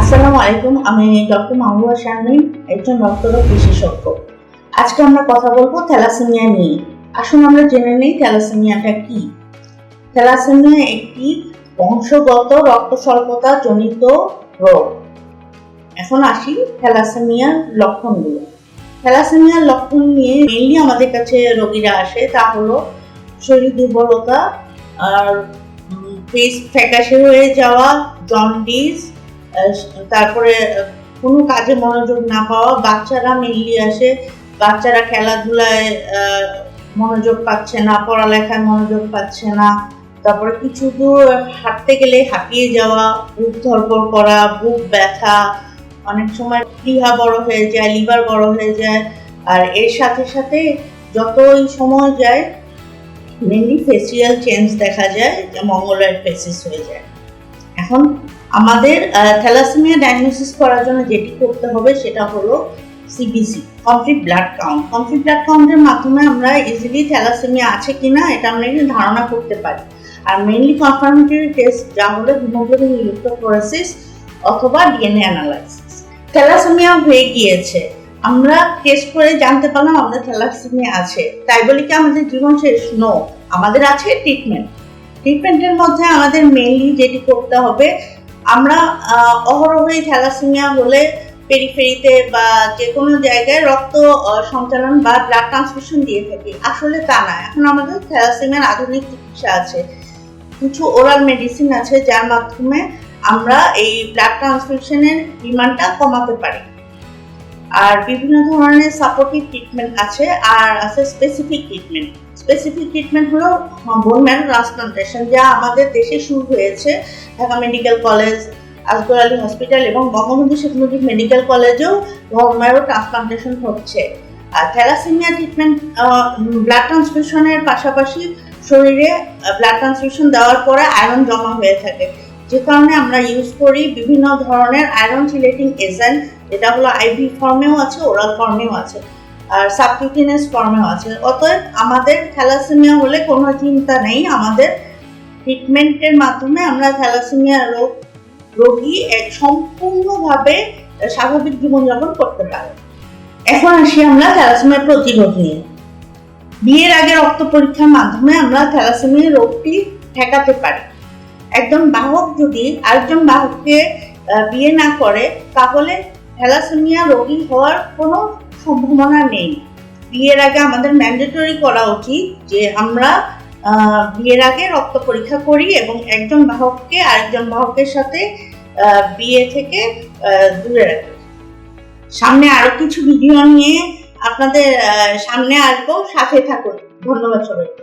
আসসালামু আলাইকুম, আমি ডক্টর মাহবুবা শারমিন, একজন রক্তরোগ বিশেষজ্ঞ। আজকে আমরা কথা বলব থ্যালাসেমিয়া নিয়ে। আসুন আমরা জেনে নিই থ্যালাসেমিয়াটা কি। থ্যালাসেমিয়া একটি বংশগত রক্ত স্বল্পতা জনিত রোগ। এখন আসি থ্যালাসেমিয়ার লক্ষণগুলো। থ্যালাসেমিয়ার লক্ষণ নিয়ে মেইনলি আমাদের কাছে রোগীরা আসে, তা হলো শরীর দুর্বলতা আর ফেস ফ্যাকাশে হয়ে যাওয়া জন্ডিস তারপরে কোনো কাজে মনোযোগ না পাওয়া, বাচ্চারা মেনলি আসে, বাচ্চারা খেলাধুলায় মনোযোগ পাচ্ছে না, পড়ালেখায় মনোযোগ পাচ্ছে না, তারপরে কিছু দূর হাঁটতে গেলে হাঁপিয়ে যাওয়া, বুক ধরপড় করা, বুক ব্যথা, অনেক সময় প্লিহা বড় হয়ে যায়, লিভার বড় হয়ে যায়, আর এর সাথে সাথে যতই সময় যায় মেনলি ফেসিয়াল চেঞ্জ দেখা যায়, যে মঙ্গলের ফেসিস হয়ে যায়। এখন আমাদের থ্যালাসেমিয়া ডায়াগনোসিস করার জন্য যেটি করতে হবে সেটা হলো CBC complete blood count complete blood কাউন্টের মাধ্যমে আমরা ইজিলি থ্যালাসেমিয়া আছে কিনা এটা আমরা একটু ধারণা করতে পারি। আর মেইনলি কনফার্মেটরি টেস্ট যা হলো হিমোগ্লোবিন ইলেকট্রোফোরেসিস অথবা ডিএনএ অ্যানালাইসিস থ্যালাসেমিয়া হয়ে গিয়েছে। আমরা টেস্ট করে জানতে পারলাম আমাদের থ্যালাসেমিয়া আছে। তাই বলি কি আমাদের জীবন শেষ? নো আমাদের আছে ট্রিটমেন্ট ট্রিটমেন্টের মধ্যে আমাদের মেইনলি যেটি করতে হবে আমরা অহরহই থ্যালাসেমিয়া হলে পেরিফেরিতে বা যে কোনো জায়গায় রক্ত সঞ্চালন বা ব্লাড ট্রান্সফিউশন দিয়ে থাকি। আসলে তা না। এখন আমাদের থ্যালাসেমিয়ার আধুনিক চিকিৎসা আছে। কিছু ওরাল মেডিসিন আছে, যার মাধ্যমে আমরা এই ব্লাড ট্রান্সফিউশনের ডিমান্ডটা কমাতে পারি। আর বিভিন্ন ধরনের সাপোর্টিভ ট্রিটমেন্ট আছে, আর আছে স্পেসিফিক ট্রিটমেন্ট স্পেসিফিক ট্রিটমেন্ট হলো বোন ম্যারো ট্রান্সপ্লান্টেশন যা আমাদের দেশে শুরু হয়েছে Dhaka medical college Asgar Ali hospital এবং বঙ্গবন্ধু শেখ মুজিব মেডিকেল কলেজেও বোন ম্যারো ট্রান্সপ্লান্টেশন হচ্ছে। আর থ্যালাসেমিয়া ট্রিটমেন্ট ব্লাড ট্রান্সফিউশনের পাশাপাশি শরীরে ব্লাড ট্রান্সফিউশন দেওয়ার পরে আয়রন জমা হয়ে থাকে। যে কারণে আমরা ইউজ করি বিভিন্ন ধরনের আয়রন সিলেটিং এজেন্ট এটা হলো আইভি ফর্মেও আছে ওরাল ফর্মেও আছে। আর সাবকিউটিনাস ফর্মেও আছে। অতএব আমাদের থ্যালাসেমিয়া হলে কোনো চিন্তা নেই। আমাদের ট্রিটমেন্টের মাধ্যমে আমরা থ্যালাসেমিয়া রোগ, রোগী এক সম্পূর্ণভাবে স্বাভাবিক জীবনযাপন করতে পারে এখন আসি আমরা থ্যালাসেমিয়া প্রতিরোধ নিয়ে। বিয়ের আগে রক্ত পরীক্ষার মাধ্যমে আমরা থ্যালাসেমিয়া রোগটি ঠেকাতে পারি। একজন বাহক যদি আরেকজন বাহককে বিয়ে না করে, তাহলে থ্যালাসেমিয়া রোগী হওয়ার কোনো সম্ভাবনা নেই। বিয়ের আগে আমাদের ম্যান্ডেটরি করা উচিত যে আমরা বিয়ের আগে রক্ত পরীক্ষা করি এবং একজন বাহককে আরেকজন বাহকের সাথে বিয়ে থেকে দূরে রাখি। সামনে আরও কিছু ভিডিও নিয়ে আপনাদের সামনে আসব। সাথে থাকুন। ধন্যবাদ সবাইকে।